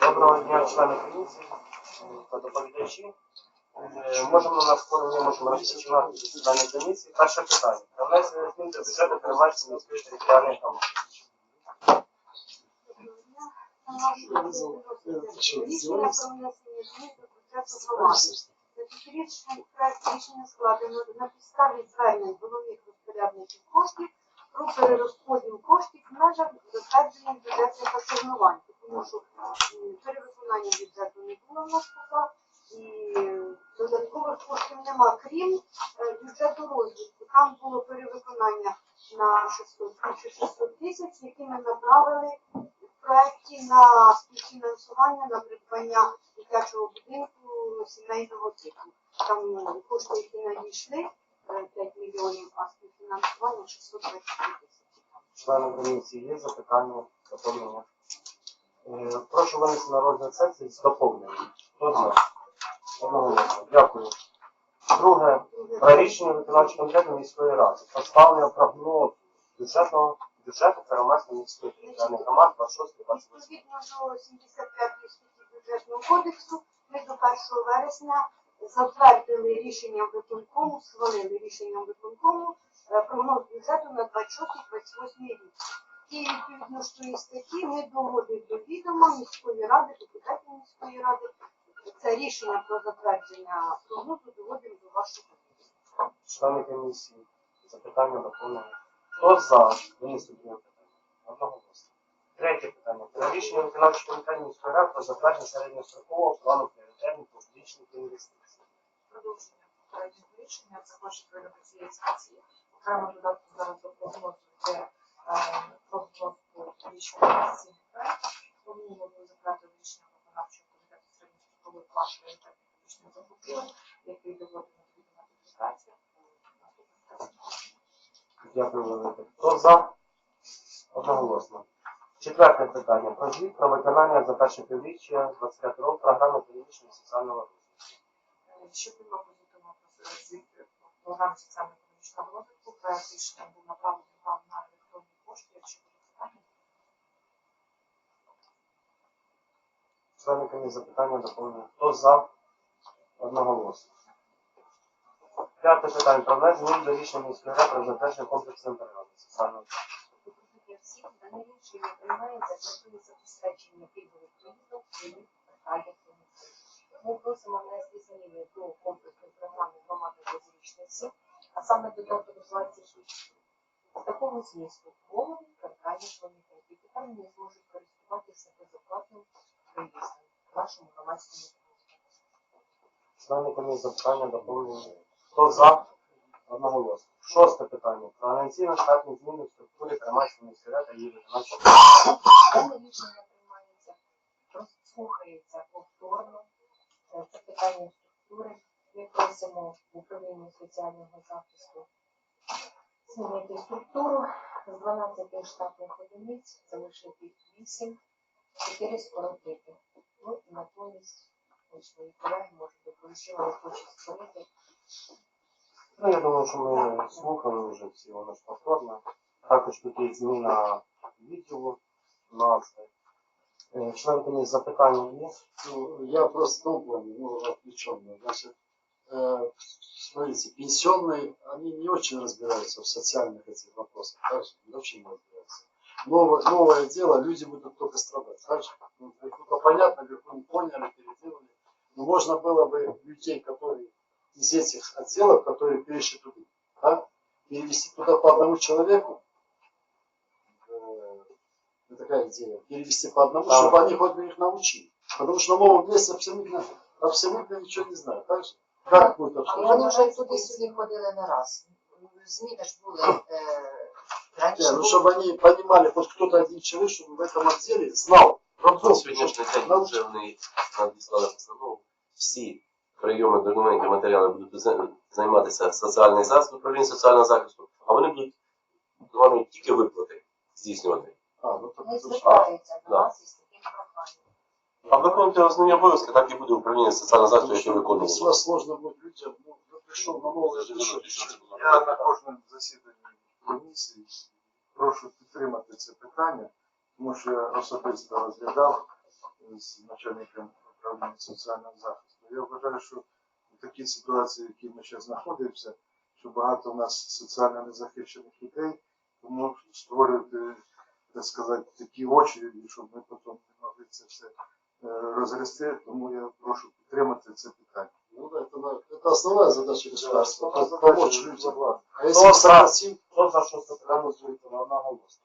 Доброго дня, члени комісії та доповідачі. Е, Можемо на форумі можемо розпочинати засідання комісії. Перше питання. Про внесення змін до бюджету Кривачської міської територіальної громади. Рішення складено на підставі звернень головних розпорядників коштів про перерозподіл коштів в межах затвердження бюджетних асигнувань, тому що перевиконання бюджету не було в нас поки, і додаткових коштів нема, крім е, бюджету розвитку. Там було перевиконання на 600, більше 600 тисяч, які ми направили в проекті на співфінансування на придбання дитячого будинку сімейного типу. Там е, кошти, які надійшли, е, 5 мільйонів, а співфінансування 623 тисячі. Члени комісії є запитання, доповнення. Е, Прошу винести на розгляд сесії з доповненням. Хто за? Одноголосно. Дякую. Друге. Про рішення виконавчого комітету міської ради. Поставлення прогнозу бюджетного бюджету Первомайської міської територіальної громади 26-28. Відповідно до 75 статті бюджетного кодексу, ми до 1 вересня затвердили рішенням виконкому, схвалили рішенням виконкому е, прогноз бюджету на 26-28 рік. І відповідно з тої статті ми доводимо до відома міської ради, депутатів міської ради. Це рішення про затвердження прогнозу доводимо до вашого відома. Члени комісії. Запитання доповнення. Хто за? Друге питання. Одноголосно. Третє питання. Про рішення виконавчого комітету міської ради про затвердження середньострокового плану пріоритетних публічних інвестицій. Продовження попереднього рішення, це перше прийняття цієї статті. Окремо додатку зараз до прогнозу йде е, прогноз по річному інвестиційний проект. Тому ми затвердили рішення виконавчого комітету середньострокової план пріоритетних публічних закупівель, який доводимо до відома публікація. Дякую велике. Хто за? Одноголосно. Четверте питання. Про звіт про виконання за перше півріччя 25 року програми економічного і соціального розвитку. Е, Що було позитивно звіт програми соціально-економічного розвитку, проект рішення був направлений вам на електронні кошти, якщо буде питання. Члени комісії запитання доповнення. Хто за? Одноголосно. П'яте питання. Про внесення змін до рішення міської ради про затвердження комплексної програми соціального всіх дане рішення приймається з метою забезпечення пільгових проїздів в питання Ми просимо внести зміни до комплексної програми громади безрічних сіл, а саме додаток 26 з такого змісту голови каркання планети, які тепер не зможуть користуватися безоплатним проїздом в нашому громадському. Члени комісії запитання доповнення. Хто за? Одноголосно. Шосте питання. Про анонсійно штатні зміни в структурі Кремачської міської та її виконавчого рішення приймається, слухається повторно. Е, Це питання структури. Ми просимо в управлінні соціального захисту змінити структуру з 12 штатних одиниць, залишити 8, 4 скоротити. Ну і натомість ось мої колеги можуть доповісти, вони хочуть створити. Ну, я думаю, що ми слухали вже всі, воно ж повторно. Також тут є зміна відділу, назви. Е, Член комісії запитання є? Ну, я просто в том плане, ну, отвлеченный. Значит, э, смотрите, пенсионные, они не очень разбираются в социальных этих вопросах, так же, вообще не разбираются. Новое, новое дело, люди будут только страдать, так же. Ну, вверху-то понятно, вверху не поняли, переделали. Но можно было бы людей, которые из этих отделов, которые перешли туда, да, перевести туда по одному человеку, Э, это такая идея, перевести по одному, Да. чтобы они хоть бы их научили. Потому что на новом месте абсолютно, абсолютно ничего не знают, так же? Как будет Але обслуживать? вони вже туди-сюди ходили не раз. Зміни ж були е, раніше. Не, ну були. чтобы они понимали, хоть кто-то один человек, чтобы в этом отделе знал. На Продукт, сьогоднішній чтобы день научил. вже вони надіслали постанову. Всі прийоми документів, матеріали будуть за- займатися соціальний захист, управління соціального захисту, а вони будуть вони тільки виплати здійснювати. А, ну, то, Не то- звертаються до да. нас із таким проханням. А виконувати основні обов'язки, так і буде управління соціального захисту, яке Без виконує. сложно будет людям, ну, ну, пришел на новое. Я на кожному засіданні комісії прошу підтримати це питання, тому що я особисто розглядав з начальником управління соціального захисту. Я вважаю, що в такій ситуації, в якій ми зараз знаходимося, що багато у нас соціально незахищених людей, тому створювати, так сказати, такі очі, щоб ми потім не могли це все е, розгрести, тому я прошу підтримати це питання. Ну да, это, на- это основная задача государства, Основна по- помочь задача, людям. А если совместим, Хто за шосте питання голосується на одноголосно?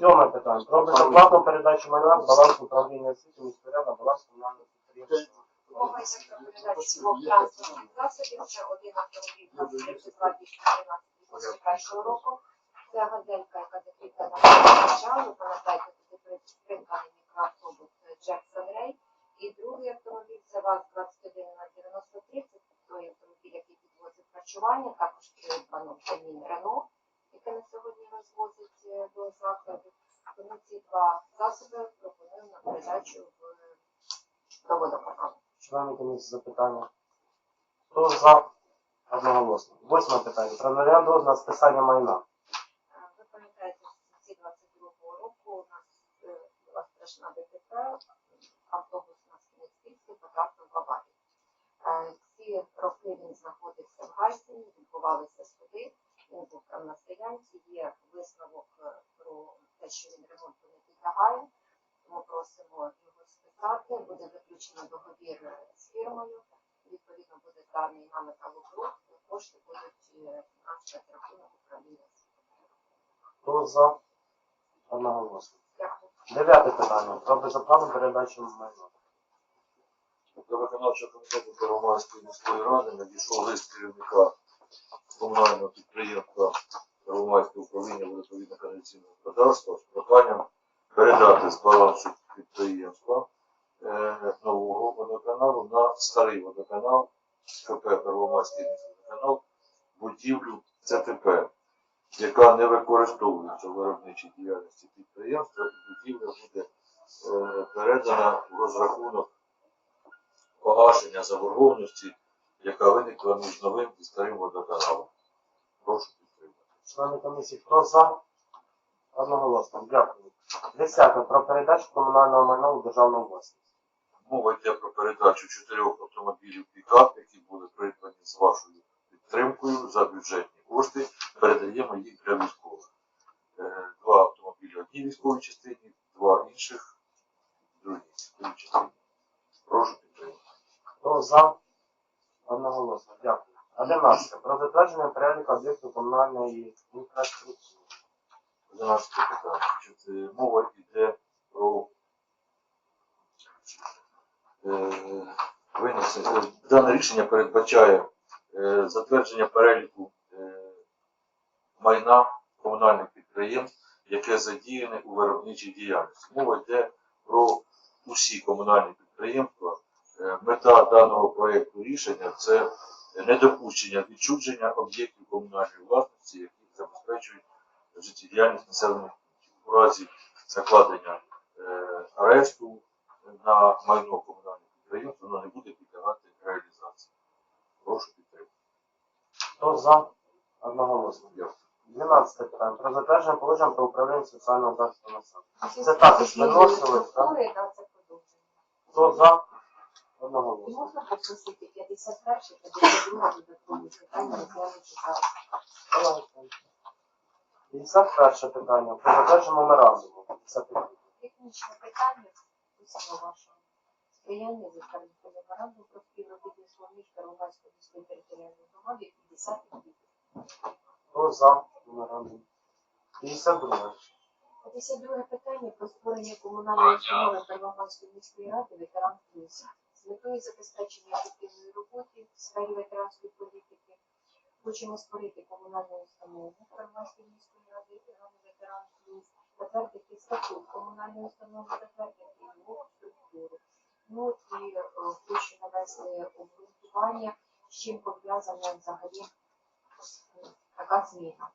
Сьоме питання. Про безоплатну передачу майна з балансу управління освіти міської на баланс комунального підприємства. Мова йде про передачу двох транспортних засобів. Це один автомобіль 32 2013 року. Це газелька, яка державу. Пам'ятаєте, туди придбаний мікроавтобус Джексон Рей. І другий автомобіль це ВАЗ-21 на 93. Це той автомобіль, який підвозить харчування. Також придбано камін Рено, яке на сьогодні розвозить е, до закладів. Тому ці два засоби пропонуємо на передачу в до водоканалу. Члени комісії запитання. Хто за одноголосно? Восьме питання. Про надання дозволу на списання майна. Ви пам'ятаєте, в кінці 22-го року у нас е, була страшна ДТП, автобус на Смітській потрапив в аварію. Е, Ці роки він знаходився в Гайсині, відбувалися суди, він був стоянці, є висновок е, про те, що він ремонту не підлягає, тому просимо його списати, буде заключено договір е, з фірмою, відповідно буде даний на металобрук, кошти будуть е, на спецрахунок управління. Хто за одноголосно? Дякую. Дев'яте питання. Про безоплатну передачу майна. До виконавчого комітету Первомайської міської ради надійшов лист керівника комунального підприємства Первомайське управління водопровідно-каналізаційного господарства з проханням передати з балансу підприємства е, нового водоканалу на старий водоканал КП Первомайський водоканал будівлю ЦТП, яка не використовується в виробничій діяльності підприємства, і будівля буде е, передана в розрахунок погашення заборгованості, яка виникла між новим і старим водоканалом. Прошу. Члени комісії, хто за? Одноголосно. Дякую. Десяте. Про передачу комунального майна у державну власність. Мова йде про передачу чотирьох автомобілів пікап, які були придбані з вашою підтримкою за бюджетні кошти. Передаємо їх для військових. Е, Два автомобілі одній військовій частині, два інших другій військовій частині. Прошу підтримати. Хто за? Одноголосно. Дякую. Одинадцяте. Про затвердження переліку об'єктів комунальної інфраструктури. 11 питання. Значить, е, мова йде про е, винесення. е, Дане рішення передбачає е, затвердження переліку е, майна комунальних підприємств, яке задіяне у виробничій діяльності. Мова йде про усі комунальні підприємства. Е, Мета даного проєкту рішення це недопущення відчудження об'єктів комунальної власності, які забезпечують життєдіяльність населених пунктів. У разі закладення е, арешту на майно комунальних підприємств, воно не буде підлягати реалізації. Прошу підтримати. Хто за? Одноголосно. Дякую. 12 питання. Про затвердження положення про управління соціального захисту населення. Це також виносили. Хто за? Одноголосно. можна попросити 51 52 додаткові питання розглянути зараз. 51 питання. Про затвердження меморандуму. 53. Технічне питання усього вашого сприяння затвердити меморандум про співробітництво між Первомайською міською територіальною громадою 50 квітня. Хто за меморандум? 52. 52 питання про створення комунальної установи Первомайської міської ради ветеран з метою забезпечення ефективної роботи в сфері ветеранської політики. Хочемо створити комунальну установу Первомайської міської ради ради ветеран плюс, затвердити статут комунальної установи, затвердити його структуру. Ну і е, хочу навести обґрунтування, з чим пов'язана взагалі е, така зміна.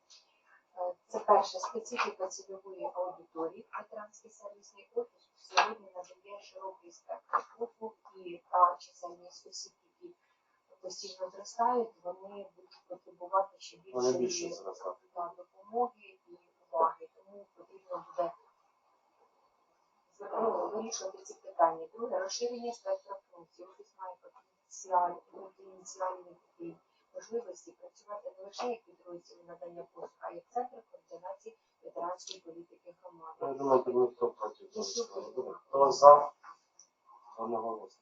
Е, Це перше специфіка цільової аудиторії. Ветеранський сервісний офіс сьогодні надає широкий спектр послуг і та чисельність осіб, які постійно зростають, вони будуть потребувати ще більше більшої допомоги і уваги. Тому потрібно буде вирішувати ці питання. Друге, розширення спектра функцій. Офіс має потенціал, потенціальні такі можливості працювати не лише як підрозділ надання послуг, а як центр координації ветеранської політики. Я думаю, тут ніхто проти. Ну, слухай. Хто за? Одноголосно.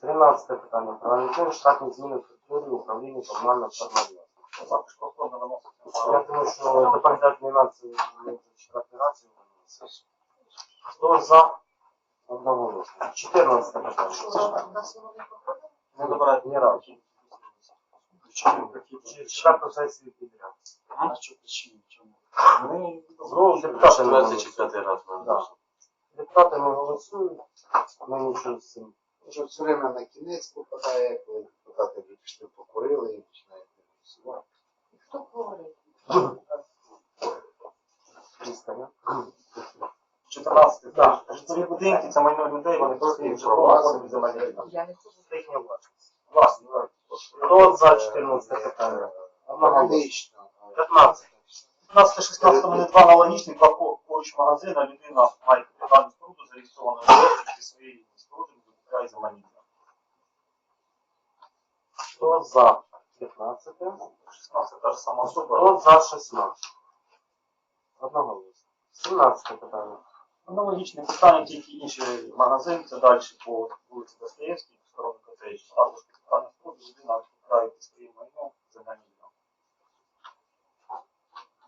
13 питання. Проаналізуємо штатні зміни в структурі управління комунального формування. Запис повторно виноситься. Я думаю, що доповідати не треба, це ми вже четвертий раз його виносимо. Хто за? Одноголосно. 14 питання. Не добирають Ні разу. Почему? Какие Чи- причины? Четверту сесію підряд. А что причины? В чем? Ми Ну, депутати не Четвертий чи голосують. п'ятий раз ми Да. Депутати не голосують. Ми нічого з цим. Вже все время на кінець попадає, коли депутати вже пішли покурили і починають голосувати. Хто говорить? 14 так. Житлові будинки це майно людей, вони просто їх Права, входять. Я не хочу. Це їхня власність. Власне, Хто за 14 питання? Одноголосно. Аналогічно. 15. 15-16 вони два аналогічні, два по- поруч магазина, людина має капітальну споруду, зареєстровану в зі своєї споруди викупляє за майно. Хто за 15? 16 та ж сама особа. Хто за 16? Одноголосно. 17 питання. Аналогічне питання, тільки інший магазин, це далі по вулиці Достоєвській, по сторону котеджі. Також капітальна споруда, людина викупляє своє майно за майно.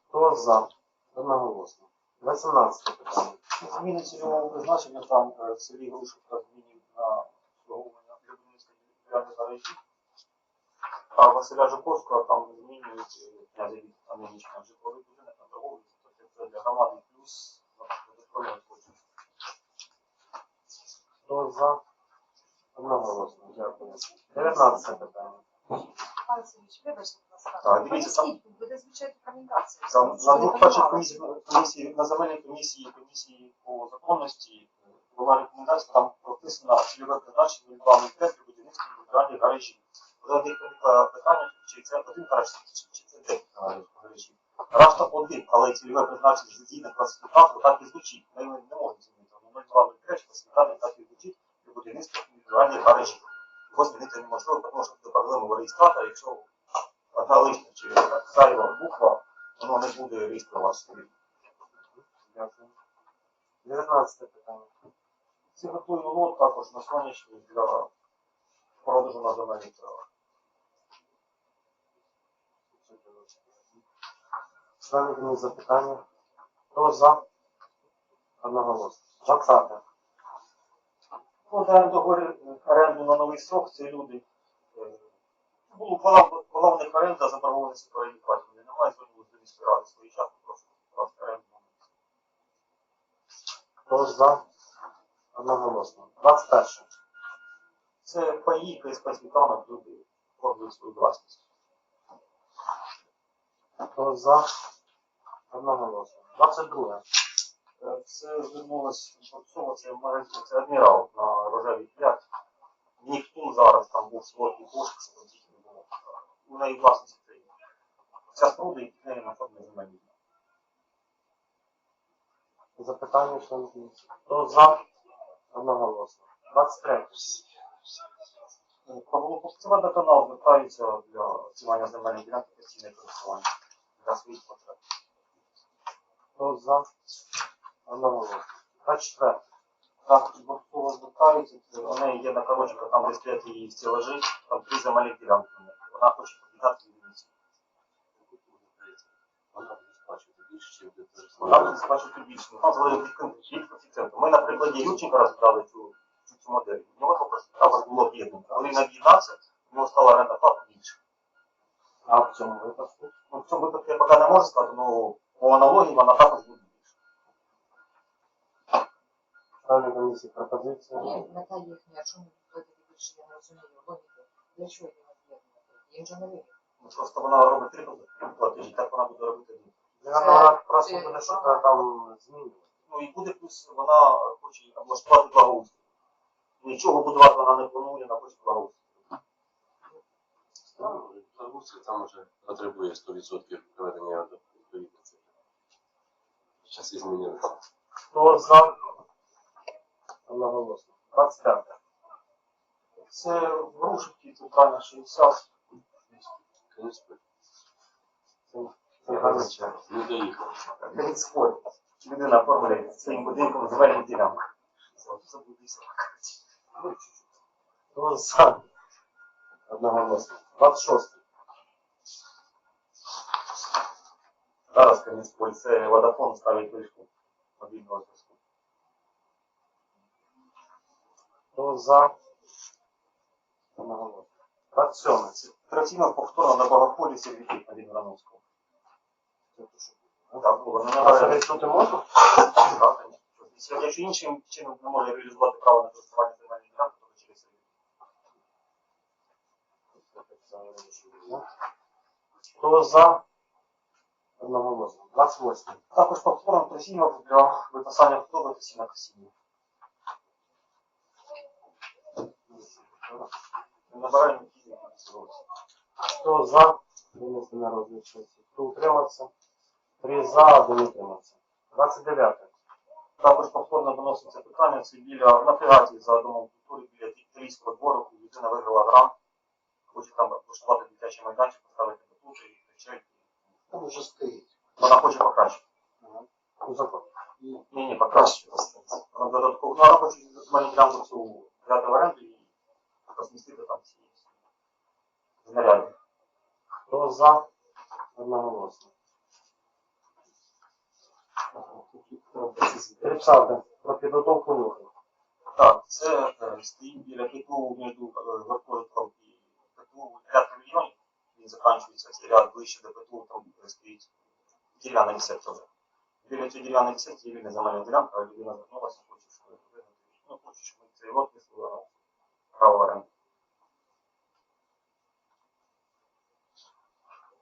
Хто за? Одноголосно. 18 питання. Зміни цільового призначення там е, в селі Грушівка змінів на обслуговування для будівництва індивідуальних гаражів. А Василя Жуковського там змінюють е, князя від Анонічна житловий будинок на торговлю, тобто це для громади плюс на додаткові надходження. Хто за? Одноголосно. Дякую. 19 питання. Пан Сергійович, вибачте. Так, дивіться, там- Поясніть, буде звучати рекомендація. Там на двох перших комісіях, комісії, на земельній комісії, комісії по законності е, була рекомендація, там прописано цільове призначення рекламний тест для будівництва індивідуальних гаражів. Коли них виникло питання, чи це один гараж, чи, чи це декілька гаражів. Гараж Решта один, але цільове призначення задійне класифікатор так і звучить. Ми його не можемо змінити. Ну, 0203 класифікатор так і звучить для будівництва індивідуальних гаражів. Його змінити неможливо, тому що буде проблема реєстратора, якщо лишня чи зайва буква, воно не буде реєструватися. Дякую. 19 питання. Ці готові лот також на сонячні для продажу на земельних правах. Члени комісії запитання. Хто за? Одноголосно. 20. Подаємо договір оренду на новий срок, це люди. Було була, була в них оренда, заборгованості по платні. Немає, звернулися до міської ради своєчасно, просто просто оренду. Хто за? Одноголосно. 21. Це паї, КСП світанок, люди оформлюють свою власність. Хто за? Одноголосно. 22. Е, Це звернулось Шевцова, це маленький, це адмірал на рожевій 5. Ніхто зараз там був сворний кошик, що тоді не було. У неї власність це. Ця споруда і під нею на формі земельні. Запитання члени комісії. Хто за? Одноголосно. 23. Правопопцева канал звертається для оцінювання земельних ділянки постійне користування для своїх потреб. Хто за? Одноголосно. 24. Також Борцова звертається, у неї є на накорочка, там де стоять її стелажі, там три земельних ділянки. Вона хоче подібати відмінці. Вона буде сплачувати більше, ніж де Вона буде сплачувати більше. Ну, Там залежить від коефіцієнту. Ми на прикладі Юченка розглядали цю, цю, цю модель. У нього попросту право було об'єднано. Коли він об'єднався, у нього стала оренда плата більше. А в цьому випадку? Ну, в цьому випадку я поки не можу сказати, але по аналогії вона також буде більше. Члени комісії пропозиція. Ні, їхня, якщо ми платити більше, я не розумію логіки. Для чого їм? Не вигідно. Ну, Просто вона робить три платежі, так вона буде робити дві. Вона просто це- буде щось там змінювати. Ну і буде плюс вона хоче облаштувати благоустрій. Нічого будувати вона не планує, вона хоче благоустрій. Благоустрій там вже потребує 100% приведення до відповідності. Часи змінилися. Хто за? Одноголосно. 25. Це в Рушівці, центральна 60. Конечно, Це Ганича. не доїхав. Грицької. Людина оформлює своїм будинком земельну ділянку. Заблудився. Хто за? Одноголосно. 26. Зараз Кам'янський, це водофон ставить вишку мобільного зв'язку. Хто за? Одноголосно. 27. Це традиційно повторно на Багаполі сервітут на Вінограновського. Так було. Не А це набагато. реєструвати можна? Так, звісно. Якщо іншим чином не може реалізувати право на користування земельної ділянки, то через сервітут. Хто за? Одноголосно. 28. Також повторно просіння для виписання худоби та сіна косіння. Набираємо інформації. Хто за? Винести на розгляд сесії. Хто утримався? Три за, один утримався. 29. Також повторно виноситься питання, це біля на фрегації за домом культури, біля Італійського двору, людина виграла грант, хоче там влаштувати дитячий майданчик, поставити батути і кричать. Там вже стоїть. Вона хоче покращити. Ну, закон. Ні, ні, покращити. Вона додатково, вона хоче земельну ділянку цю взяти в оренду і розмістити там ці знаряди. Хто за? Одноголосно. 30. Про підготовку руху. Так, це е, стоїть біля ПТУ між е, гуртожитком і ПТУ ряд павільйонів. Він закінчується цей ряд ближче до ПТУ, там е, стоїть дерев'яний сектор. Біля цього дерев'яної сектора є вільна земельна ділянка, людина звернулася, хоче, щоб вигнати. Ну, хоче, щоб цей лот висловили право оренди.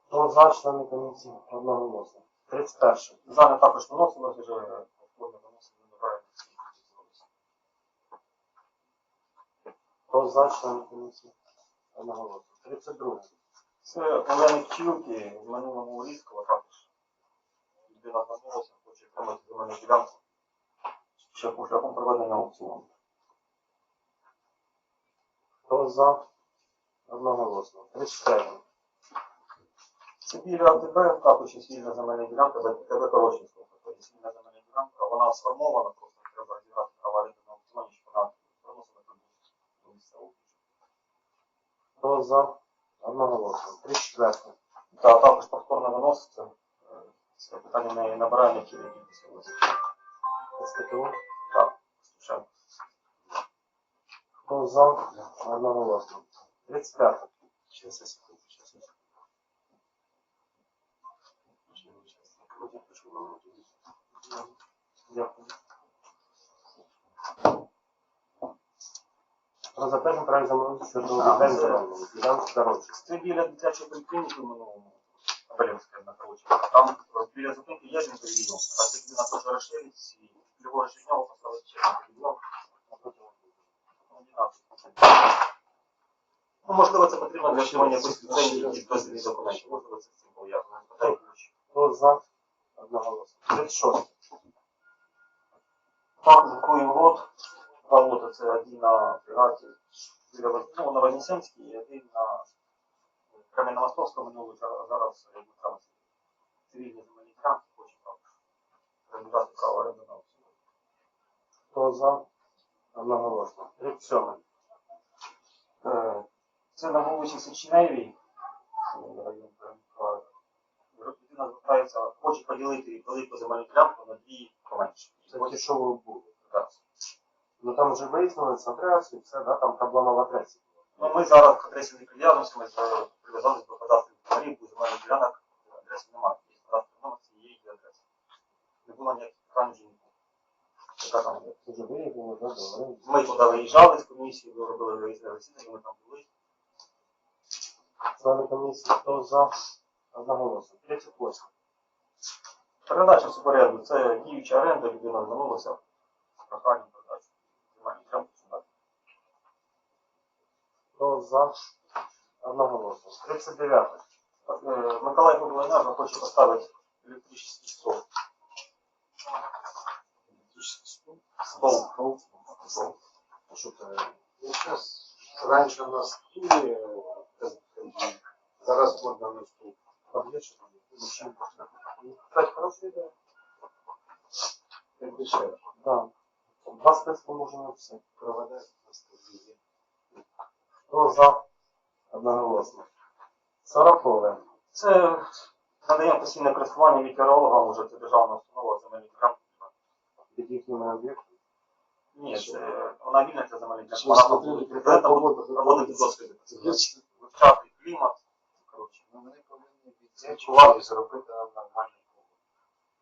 Хто за члени комісії? Одноголосно. 31. Зане також виносилося вже е, повторно виносили на правильні Хто за члени комісії? Одноголосно. 32. Це Олени в минулому різкова також. Людина звернулася, хоче отримати земельну ділянку шляхом шляхом проведення аукціону. Хто за? Одноголосно. 33. Це біля АТБ також є вільна земельна ділянка, де ТБ Корочинського. Тобто є вільна земельна ділянка, вона сформована, просто треба розібрати права оренди на аукціоні, щоб вона проносила там до місцевого. Хто за? Одноголосно. 34. Та також повторно виноситься. Е, Це питання не набирає необхідної кількості голосів. СКТУ. Так, слушаємо. Хто за? Одноголосно. 35. Сейчас я Дякую. Про затвердження проект замовлення щодо це- зеленого. Ділянки. Це біля дитячої поліклініки Абелівська на коротше. Там біля зупинки є один павільйон, а це людина хоче розширитися і ліворуч від нього поставити ще один павільйон. а потім одинадцять. Ну, можливо, це потрібно для отримання якоїсь ліцензії і дозвільних документів. Можливо, це з цим пов'язано. Хто за? Одноголосно. 36. Так, друкуємо лот. Два лота це один на фігаті, ну, на Вознесенській і один на Кам'яно-Мостовському минулого зараз, там цивільні земельні ділянки хочемо там реалізувати право оренди на аукціоні. Хто за? Одноголосно. 37. Е, Це на вулиці Сеченевій, е. Людина звертається, хоче поділити велику земельну ділянку на дві поменші. Це ті, що ви були. Так. Ну там вже вияснили з адресою, все, да? там проблема в адресі. Ну, ми зараз к адресі не прив'язуємося, ми прив'язалися до кадастрів номерів, бо земельних ділянок адреси немає. Є кадастровий номер, це є її адреса. Не було ніяких питань вже ніколи. Яка там є? Це вже виявили, да. Ми туди виїжджали з комісією, ми робили виїзне засідання, ми там були. Члени комісії, хто за? Одноголосно. 38. Передача в суборенду, це діюча оренда, людина звернулася з проханням передачі. Земельні ділянки сюди. Хто за? Одноголосно. 39. Е, Миколай Поблинар хоче поставити електричний стол. Стол. А що це? Ну, сейчас раньше на стуле, э, зараз модно на стул. Кстати, хорошая ідея. Так дешевле. Да. Два списки можна написати. Провода на стуле. Хто за? Одноголосно. Сорокове. Це надання постійне користування метеорологам, уже це державна установа земельних ділянок. Під їхніми об'єктами. Ні, це вона вільна ця земельна. Що, Вона смотрели, буде віддячувати і зробити нам нормальну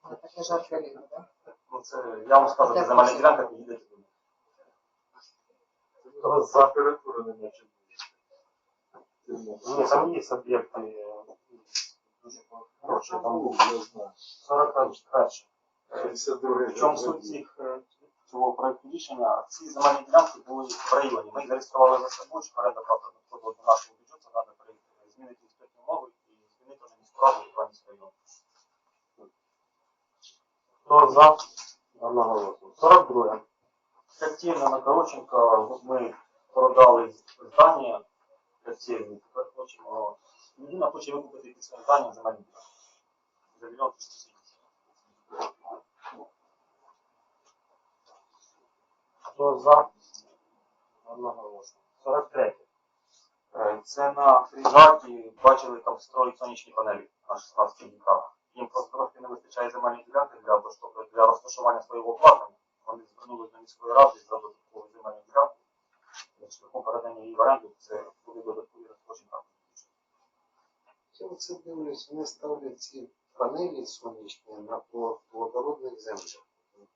погоду. Таке жарке літо, так? Ну, це, я вам скажу, це земельна ділянка, підійдете туди. Хто за? Температура не наче. Ні, там є об'єкти. е, Дуже хороші. Там Ну, був я знаю. 41. В чому суть цих, е, цього проекту рішення? Ці земельні ділянки були в районі. Ми їх зареєстрували за собою, що оренда плата надходила до нашого бюджету, треба пере- змінити експертні умови і змінити на міську раду і Іванівський район. Хто за? Одноголосно. 42. Фіктивно на Короченка ми продали здання фіктивні. Тепер хочемо, людина хоче викупити під своїм земельні ділянки. За мільйон 370. Хто за? Одноголосно. 43. Е, Це на фрізаті бачили там строїть сонячні панелі на 16 гектарах. Їм просто трохи не вистачає земельної ділянки для, для розташування свого обладнання. Вони звернулися до міської ради за додаткову земельну ділянку. Шляхом передання її в оренду це буде додаткові розпочинки. Я оце дивлюсь, вони ставлять ці панелі сонячні на плодородних землях.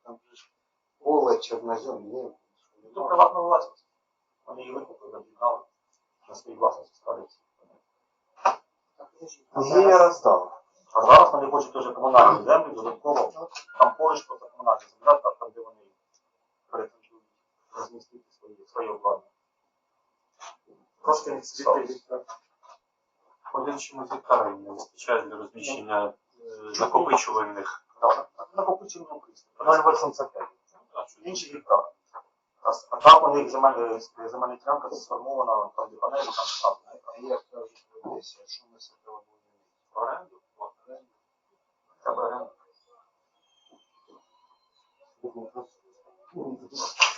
Там же ж поле, чорнозем, ні. Це приватна власність. Вони її викупили, об'єднали на своїй власності ставлять. Є я роздав. А зараз вони хочуть теж комунальні землі, додатково там поруч просто комунальна земля, там, там де вони претендують розмістити свої, своє обладнання. Трошки не цікаві. Один чомусь гектара не вистачає для розміщення е, накопичувальних. Накопичення 0,85. А, Інші гектар. А, так у них земель, е, земельна ділянка сформована, там де панелі, там штатна. А як кажуть що ми з цього будемо? в оренду? Оренду. Треба оренда.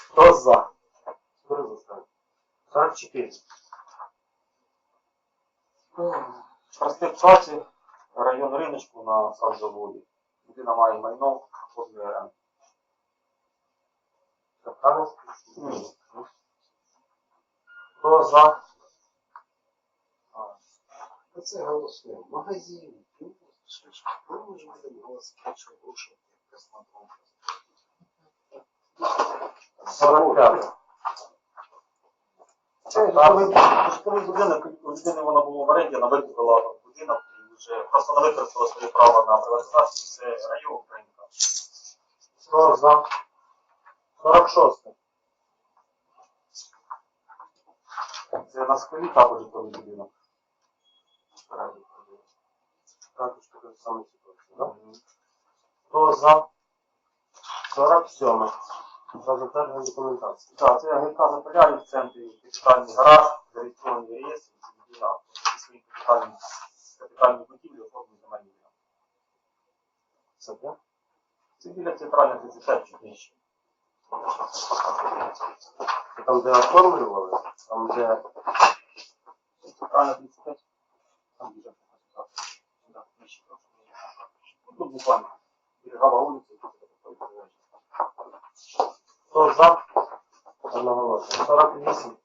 Хто за? Скоро заставить. 44. Простих праці, район риночку на садзаводі. Людина має майно. Капканець? Ні. Хто за? Оце голосуємо. Магазин, ну, що ж, ми ж будемо голосувати, що гроші, як космодром. 45. Це будинок, у людини вона була в оренді, вона викупила будинок і вже просто не використала своє право на приватизацію. Це район Українка. Хто за? 46. Це на скалі також житловий будинок. Також така сама ситуація, да? Хто за? 47. За затвердження документації. Так, це ГК Запоряги в центрі капітальний гараж, зареєстрований реєстр, людина зі своїм капітальним капітальні будівлі оформлює земельні ділянки. Це де? Це біля центральних 35 чуть нижче. Це там, де оформлювали, там, де Центральна 35. Там біля так, сюди, нижче трошки. Ну, Тут буквально тут таке хто за? Одноголосно. 48.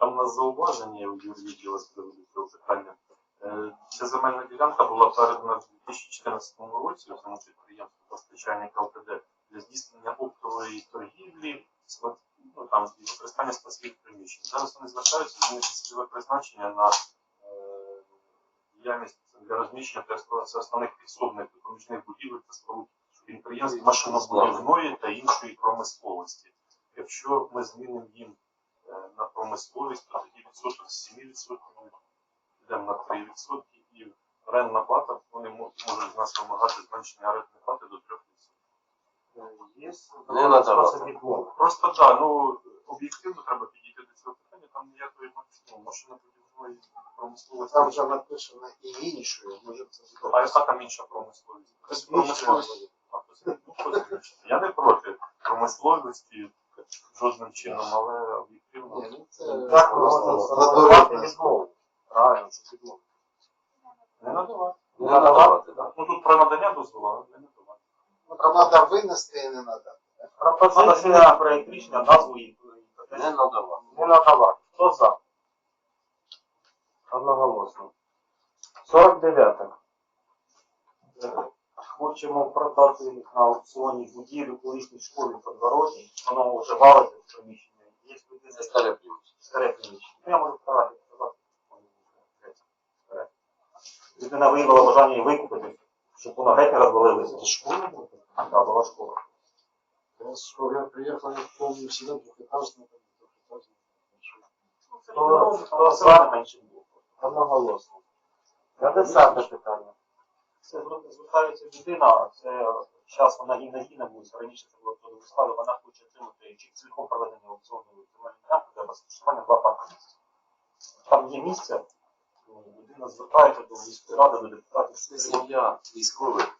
Там у нас зауваження я відділу з приводу питання. Е, Ця земельна ділянка була передана в 2014 році у цьому підприємству постачальника ЛТД для здійснення оптової торгівлі, ну, там, використання складських приміщень. Зараз вони звертаються змінити цільове призначення на е, діяльність для розміщення та експлуатації основних підсобних допоміжних будівель та споруд підприємств машинобудівної та іншої промисловості. Якщо ми змінимо їм е, на промисловість, то тоді відсоток з 7% йдемо на 3% і орендна плата, вони можуть з нас вимагати зменшення орендної плати до 3%. Е, Є відмови. Просто так, ну об'єктивно треба підійти до цього питання, там ніякої ну, промисловості. Там вже написано і іншою, може це А яка там інша промисловість? Послухайте, Я не проти промисловості жодним чином, але об'єктивно. Ні, ну це Так сформулювати відмову. Правильно, це відмова. Не надавати. Не надавати, так. Ну тут про надання дозволу, але не надавати. Ну, Треба винести і не надати. Надо Пропозиція проект рішення, назву і Не надавати. не надавати. Хто за? Одноголосно. 49. Е, Хочемо продати на аукціоні будівлю колишньої школи подворожній, воно вже валиться в приміщення. Є людина, Це яка старе приміщення. старе приміщення. Ну, я можу сказати, сказати. Старе. Людина виявила бажання її викупити, щоб воно геть не розвалилося. Это школа была? Так, була школа. Я, скоро я приехал, я помню всегда двухэтажная, там, двухэтажная. Ну, це Хто- було, хто але за? зрада менше було. Одноголосно. 50 питання. Це звер- звертається людина, це зараз вона гімназійна буде, раніше це було до вистави, вона хоче отримати чи цілком проведення аукціону земельної ділянки для розташування два парки місця. Там є місце, ну, людина звертається до міської ради, до депутатів. Це сім'я військових.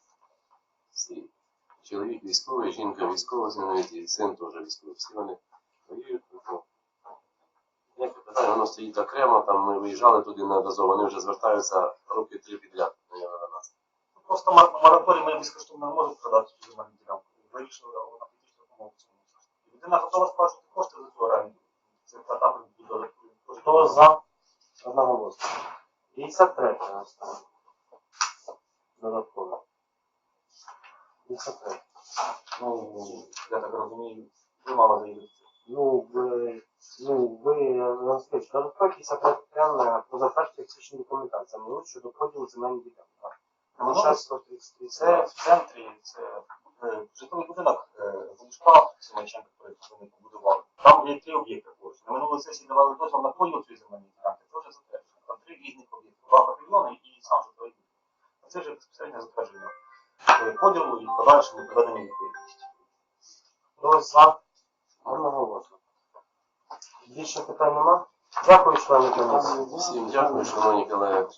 Чоловік військовий, жінка військова, навіть і син теж військовий. Всі вони воюють. Ну, Ніяке питання, воно стоїть окремо, там ми виїжджали туди на газо, вони вже звертаються роки три підряд, наверное, на нас. Просто мор- мораторій ми безкоштовно не можемо продати цю земельну ділянку. Вирішили на політичну допомогу цьому. Людина готова сплачувати кошти за цю оренду. Це та буде додаткові кошти. Хто за? Одноголосно. 53 останнє. Додатково. 53. Ну, я так розумію, немало заявити. Ну, ви, ну, ви додатково 53 питання по затвердженню технічної документації. Ми щодо поділу земельних ділянок. Ну, Шесть тридцять Це в центрі, це е, житловий будинок Лужка Семенченка, який вони побудували. Там є три об'єкти поруч. На минулій сесії давали дозвіл на поділ цієї земельної ділянки. Це вже затверджено. Там три різних об'єкти. Два павільйони і сам житловий будинок. А це вже безпосередньо затвердження е, поділу і подальшому проведення відповідності. Хто за? Одноголосно. Більше питань нема? Дякую, шановні. Всім дякую, шановні колеги.